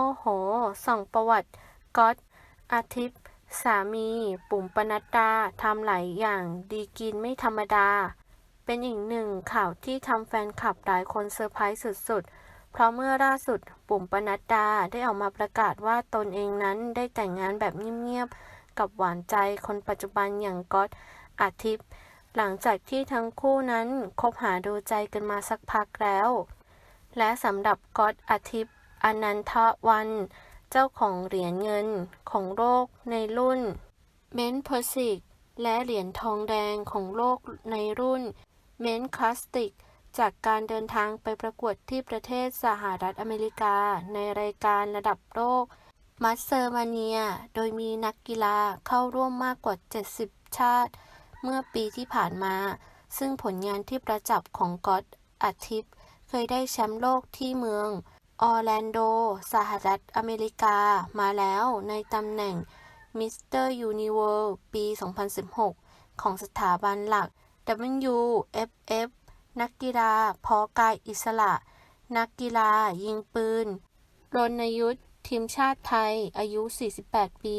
โอ้โห ส่องประวัติก๊อตอาทิตย์ สามี ปุ๋มปนัดดาทำหลายอย่างดีกินไม่ธรรมดา เป็นอีกหนึ่งข่าวที่ทำแฟนคลับหลายคนเซอร์ไพรส์สุดๆ เพราะเมื่อล่าสุด ปุ๋มปนัดดาได้ออกมาประกาศว่าตนเองนั้นได้แต่งงานแบบเงียบๆ กับหวานใจคนปัจจุบันอย่างก๊อตอาทิตย์ หลังจากที่ทั้งคู่นั้นคบหาดูใจกันมาสักพักแล้ว และสำหรับก๊อตอาทิตย์ อนันทวัน เจ้าของเหรียญเงินของโลกในรุ่นเมนเพอร์สิกและเหรียญทองแดงของโลกในรุ่นเมนคลาสติก จากการเดินทางไปประกวดที่ประเทศสหรัฐอเมริกา ในรายการระดับโลกมัสเซอร์มาเนีย โดยมีนักกีฬาเข้าร่วมมากกว่า 70 ชาติ เมื่อปีที่ผ่านมา ซึ่งผลงานที่ประจับของก๊อตอาทิตย์เคยได้แชมป์โลกที่เมือง ออร์แลนโด สหรัฐอเมริกา มาแล้วในตำแหน่งมิสเตอร์ยูนิเวิร์ปี 2016 ของสถาบันหลัก WFF นักกีฬาพอกายอิสระ นักกีฬายิงปืน รณยุทธทีมชาติไทย อายุ 48 ปี